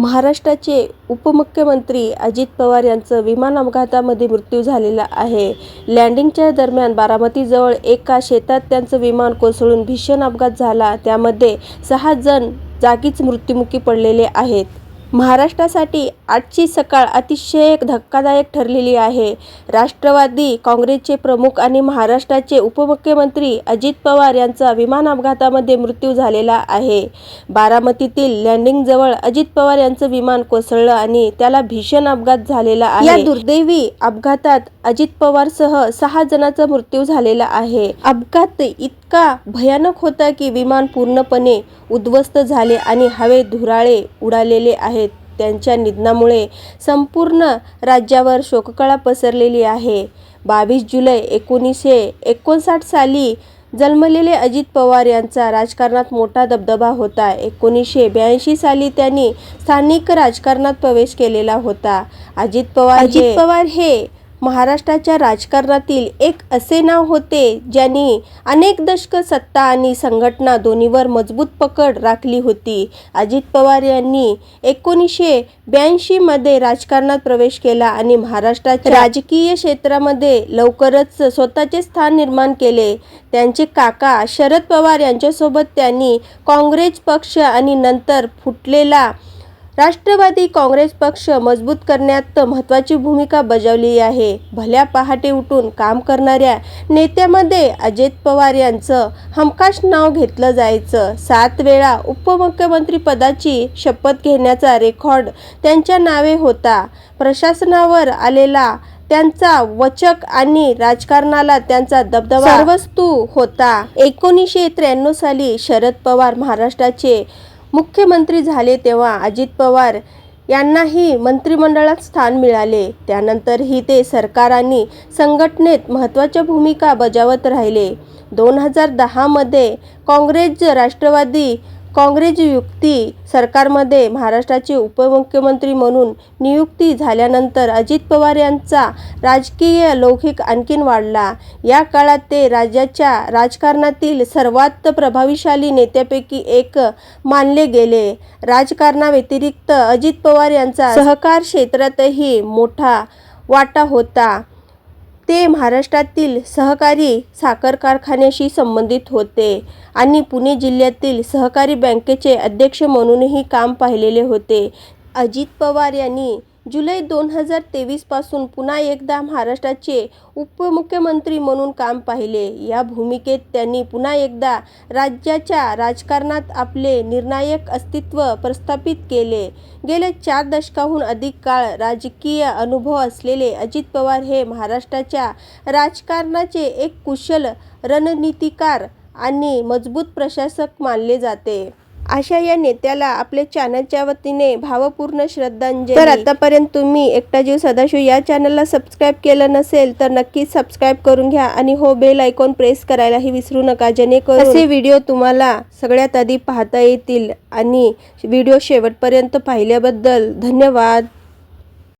महाराष्ट्राचे उपमुख्यमंत्री अजित पवार यांचं विमान अपघातामध्ये मृत्यू झालेला आहे. लँडिंगच्या दरम्यान बारामतीजवळ एका शेतात त्यांचं विमान कोसळून भीषण अपघात झाला. त्यामध्ये सहा जण जागीच मृत्युमुखी पडलेले आहेत. महाराष्ट्रासाठी आजची सकाळ अतिशय धक्कादायक ठरलेली आहे. राष्ट्रवादी काँग्रेसचे प्रमुख आणि महाराष्ट्राचे उपमुख्यमंत्री अजित पवार यांचा विमान अपघातामध्ये मृत्यू झालेला आहे. बारामतीतील लँडिंगजवळ अजित पवार यांचं विमान कोसळलं आणि त्याला भीषण अपघात झालेला आहे. या दुर्दैवी अपघातात अजित पवारसह सहा जणांचा मृत्यू झालेला आहे. अपघात इत इतका भयानक होता की विमान पूर्णपणे उद्ध्वस्त झाले आणि हवेत धुराळे उडालेले आहेत. त्यांच्या निधनामुळे संपूर्ण राज्यावर शोककळा पसरलेली आहे. बावीस जुलै एकोणीसशे एकोणसाठ साली जन्मलेले अजित पवार यांचा राजकारणात मोठा दबदबा होता. एकोणीसशे ब्याऐंशी साली त्यांनी स्थानिक राजकारणात प्रवेश केलेला होता. अजित पवार अजित पवार हे महाराष्ट्राच्या राजकारणातील एक असे नाव होते ज्यांनी अनेक दशक सत्ता आणि संघटना दोन्हीवर मजबूत पकड राखली होती. अजित पवार यांनी एकोणीसशे ब्याऐंशीमध्ये राजकारणात प्रवेश केला आणि महाराष्ट्राच्या राजकीय क्षेत्रामध्ये लवकरच स्वतःचे स्थान निर्माण केले. त्यांचे काका शरद पवार यांच्यासोबत त्यांनी काँग्रेस पक्ष आणि नंतर फुटलेला राष्ट्रवादी काँग्रेस पक्ष मजबूत करण्यात महत्त्वाची भूमिका बजावली आहे. भल्या पहाटे उठून काम करणाऱ्या नेत्यामध्ये अजित पवार यांचं हमखास नाव घेतलं जायचं. सात वेळा उपमुख्यमंत्री पदाची शपथ घेण्याचा रेकॉर्ड त्यांच्या नावे होता. प्रशासनावर आलेला त्यांचा वचक आणि राजकारणाला त्यांचा दबदबा सर्वस्तू होता. एकोणीसशे त्र्याण्णव साली शरद पवार महाराष्ट्राचे मुख्यमंत्री झाले तेव्हा अजित पवार यांनाही मंत्रिमंडळात स्थान मिळाले. त्यानंतरही ते सरकार आणि संघटनेत महत्त्वाच्या भूमिका बजावत राहिले. दोन हजार दहामध्ये काँग्रेस राष्ट्रवादी काँग्रेस युक्ती सरकारमध्ये महाराष्ट्राचे उपमुख्यमंत्री म्हणून नियुक्ती झाल्यानंतर अजित पवार यांचा राजकीय लौकिक आणखीन वाढला. या काळात ते राज्याच्या राजकारणातील सर्वात प्रभावीशाली नेत्यापैकी एक मानले गेले. राजकारणाव्यतिरिक्त अजित पवार यांचा सहकार क्षेत्रातही मोठा वाटा होता. ते महाराष्ट्रातील सहकारी साखर कारखान्याशी संबंधित होते आणि पुणे जिल्ह्यातील सहकारी बँकेचे अध्यक्ष म्हणूनही काम पाहिलेले होते. अजित पवार यांनी जुलै दोन हजार तेवीसपासून पुन्हा एकदा महाराष्ट्राचे उपमुख्यमंत्री म्हणून काम पाहिले. या भूमिकेत त्यांनी पुन्हा एकदा राज्याच्या राजकारणात आपले निर्णायक अस्तित्व प्रस्थापित केले. गेल्या चार दशकाहून अधिक काळ राजकीय अनुभव असलेले अजित पवार हे महाराष्ट्राच्या राजकारणाचे एक कुशल रणनीतिकार आणि मजबूत प्रशासक मानले जाते. अशा या नेत्याला आपल्या चॅनलच्या वतीने भावपूर्ण श्रद्धांजली. तर आतापर्यंत तुम्ही एकटा जीव सदाशिव या चॅनलला सबस्क्राईब केलं नसेल तर नक्कीच सबस्क्राईब करून घ्या आणि हो बेल आयकॉन प्रेस करायलाही विसरू नका. जेणेकरून असे व्हिडिओ तुम्हाला सगळ्यात आधी पाहता येतील आणि व्हिडिओ शेवटपर्यंत पाहिल्याबद्दल धन्यवाद.